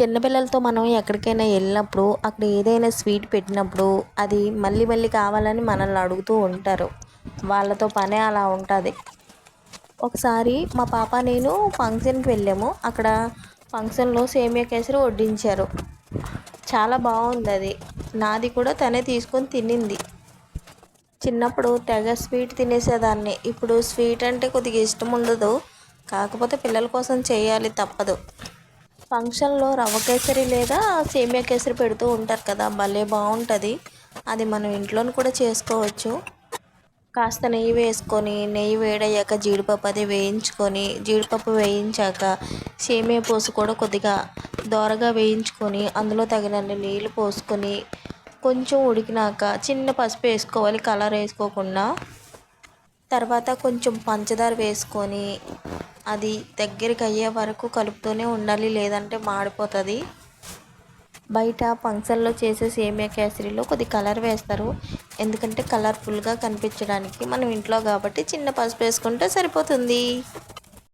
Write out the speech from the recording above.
చిన్నపిల్లలతో మనం ఎక్కడికైనా వెళ్ళినప్పుడు అక్కడ ఏదైనా స్వీట్ పెట్టినప్పుడు అది మళ్ళీ మళ్ళీ కావాలని మనల్ని అడుగుతూ ఉంటారు. వాళ్ళతో పనే అలా ఉంటుంది. ఒకసారి మా పాప నేను ఫంక్షన్కి వెళ్ళాము. అక్కడ ఫంక్షన్లో సేమియా కేసరి వడ్డించారు. చాలా బాగుంది అది. నాది కూడా తనే తీసుకొని తినింది. చిన్నప్పుడు తెగ స్వీట్ తినేసేదాన్ని. ఇప్పుడు స్వీట్ అంటే కొద్దిగా ఇష్టం ఉండదు. కాకపోతే పిల్లల కోసం చేయాలి తప్పదు. ఫంక్షన్లో రవ్వ కేసరి లేదా సేమియా కేసరి పెడుతూ ఉంటారు కదా భలే బాగుంటుంది అది మనం ఇంట్లోని కూడా చేసుకోవచ్చు. కాస్త నెయ్యి వేసుకొని నెయ్యి వేడయ్యాక జీడిపప్పు అది వేయించుకొని జీడిపప్పు వేయించాక సేమియా పోసి కూడా కొద్దిగా దోరగా వేయించుకొని అందులో తగినన్ని నీళ్ళు పోసుకొని కొంచెం ఉడికినాక చిన్న పసుపు వేసుకోవాలి కలర్ వేసుకోకుండా. తర్వాత కొంచెం పంచదార వేసుకొని అది దగ్గరికి అయ్యే వరకు కలుపుతూనే ఉండాలి లేదంటే మాడిపోతుంది. బయట ఫంక్షన్లో చేసే సేమియా కేసరిలో కొద్ది కలర్ వేస్తారు. ఎందుకంటే కలర్ఫుల్గా కనిపించడానికి మనం ఇంట్లో కాబట్టి చిన్న పసుపు వేసుకుంటే సరిపోతుంది.